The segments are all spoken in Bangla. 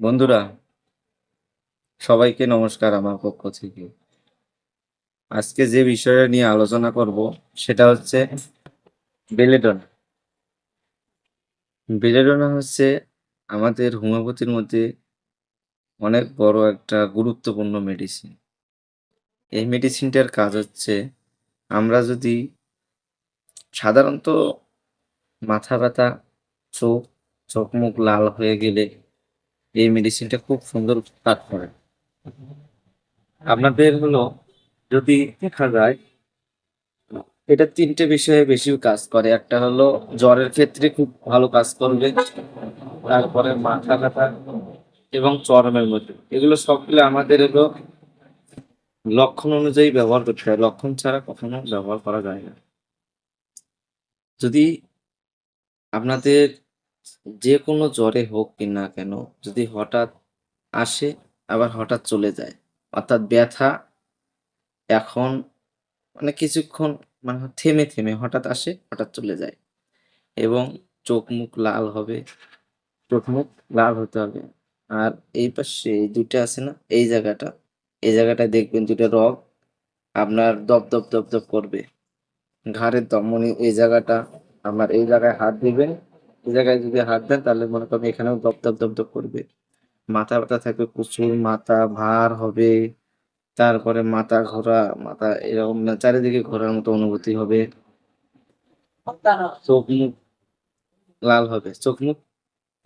বন্ধুরা, সবাইকে নমস্কার আমার পক্ষ থেকে। আজকে যে বিষয়টা নিয়ে আলোচনা করব, সেটা হচ্ছে বেলেডোনা। বেলেডোনা হচ্ছে আমাদের হোমিওপ্যাথির মধ্যে অনেক বড় একটা গুরুত্বপূর্ণ মেডিসিন এই মেডিসিনটার কাজ হচ্ছে, আমরা যদি সাধারণত মাথা ব্যথা, চোখ চোখ মুখ লাল হয়ে গেলে এই মেডিসিনটা খুব সুন্দর কাজ করে। আপনাদের হলো, যদি দেখা যায়, এটা তিনটে বিষয়ে বেশি কাজ করে। একটা হলো, জ্বরের ক্ষেত্রে খুব ভালো কাজ করবে, তারপরে মাথা ব্যথা এবং চরমের মধ্যে। এগুলো সবগুলো আমাদের হলো লক্ষণ অনুযায়ী ব্যবহার করতে হয়। লক্ষণ ছাড়া কখনো ব্যবহার করা যায় না। যদি আপনাদের যে কোনো জ্বরে হোক কি না কেন, যদি হঠাৎ আসে, আবার হঠাৎ চলে যায়। অর্থাৎ ব্যথা এখন মানে কিছুক্ষণ মানে থেমে থেমে হঠাৎ আসে, হঠাৎ চলে যায়। এবং চোখ মুখ লাল হবে, চোখ মুখ লাল হতে হবে। আর এই পাশে এই দুইটা আছে না, এই জায়গাটা, এই জায়গাটায় দেখবেন দুটো রগ আপনার দপ দপ দপ দপ করবে। ঘাড়ের দমনি এই জায়গাটা, আপনার এই জায়গায় হাত দিবেন জায়গায় যদি হাত দেন তাহলে মনে করেন এখানেও দপ দপ দপ দপ করবে। মাথা ব্যথা থাকবে প্রচুর মাথা ভার হবে তারপরে মাথা ঘোরা মাথা এরকম না চারিদিকে ঘোরার মতো অনুভূতি হবে। চোখ মুখ লাল হবে চোখ মুখ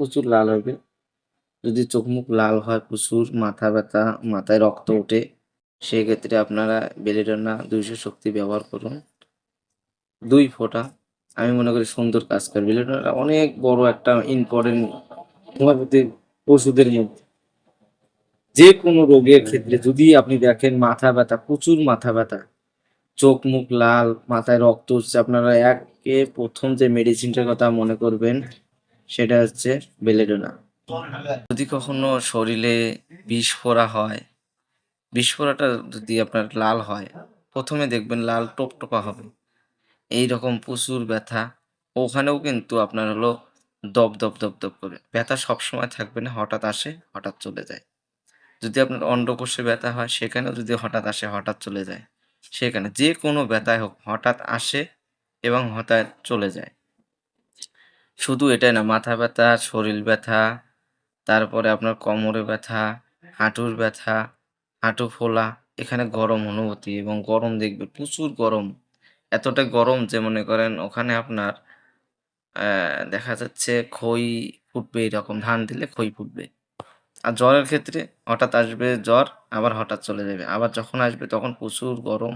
প্রচুর লাল হবে। যদি চোখ মুখ লাল হয় প্রচুর মাথা ব্যথা মাথায় রক্ত ওঠে সেক্ষেত্রে আপনারা বেলিডোনা দুইশো শক্তি ব্যবহার করুন। দুই ফোঁটা। আমি মনে করি সুন্দর কাজ করে। বেলিডোনা অনেক বড় একটা ইম্পর্টেন্ট হোমিওপ্যাথিক ওষুধের মধ্যে। যে কোনো রোগের ক্ষেত্রে যদি আপনি দেখেন মাথা ব্যথা, প্রচুর মাথা ব্যথা, চোখ মুখ লাল, মাথায় রক্ত উঠছে, আপনারা একে প্রথম যে মেডিসিনটার কথা মনে করবেন, সেটা হচ্ছে বেলেডোনা যদি কখনো শরীরে বিষ ফোড়া হয়, বিষ ফোড়াটা যদি আপনার লাল হয়, প্রথমে দেখবেন লাল টোপটোপা হবে। এই রকম প্রচুর ব্যথা। ওখানেও কিন্তু আপনার হলো দপ দপ দপ দপ করে। ব্যথা সবসময় থাকবে না, হঠাৎ আসে, হঠাৎ চলে যায়। যদি আপনার অন্ডকোষে ব্যথা হয়, সেখানেও যদি হঠাৎ আসে, হঠাৎ চলে যায়। সেখানে যে কোনো ব্যথায় হোক, হঠাৎ আসে এবং হঠাৎ চলে যায়। শুধু এটাই না, মাথা ব্যথা, শরীর ব্যথা, তারপরে আপনার কোমরে ব্যথা, হাঁটুর ব্যথা, হাঁটু ফোলা, এখানে গরম অনুভূতি এবং গরম দেখবে প্রচুর গরম। এতটা গরম যে মনে করেন ওখানে আপনার দেখা যাচ্ছে খই ফুটবে এরকম, ধান দিলে খই ফুটবে। আর জ্বরের ক্ষেত্রে হঠাৎ আসবে জ্বর, আবার হঠাৎ চলে যাবে। আবার যখন আসবে তখন প্রচুর গরম,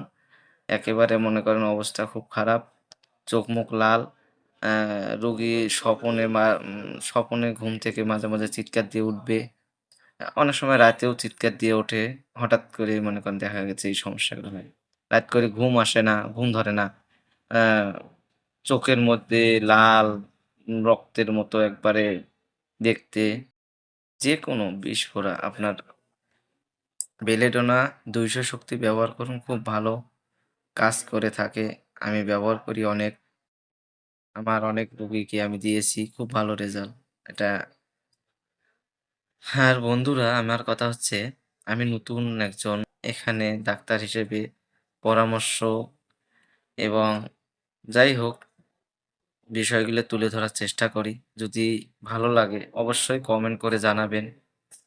একেবারে মনে করেন অবস্থা খুব খারাপ, চোখ মুখ লাল রোগী স্বপনে স্বপনে ঘুম থেকে মাঝে মাঝে চিৎকার দিয়ে উঠবে। অনেক সময় রাতেও চিৎকার দিয়ে ওঠে, হঠাৎ করে মনে করেন দেখা গেছে এই সমস্যাগুলো হয়। রাত করে ঘুম আসে না, ঘুম ধরে না। চোখের মধ্যে লাল রক্তের মতো একবারে দেখতে যে কোনো বিষ ফোড়া আপনার বেলেডোনা দুইশো শক্তি ব্যবহার করুন, খুব ভালো কাজ করে থাকে। আমি ব্যবহার করি অনেক। আমার অনেক রোগীকে আমি দিয়েছি, খুব ভালো রেজাল্ট। এটা আর বন্ধুরা, আমার কথা হচ্ছে, আমি নতুন একজন এখানে ডাক্তার হিসেবে পরামর্শ এবং যাই হোক, বিষয়গুলো তুলে ধরার চেষ্টা করি। যদি ভালো লাগে, অবশ্যই কমেন্ট করে জানাবেন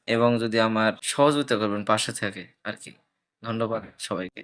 এবং যদি আমার সহযোগিতা করবেন পাশে থেকে, আর কি। ধন্যবাদ সবাইকে।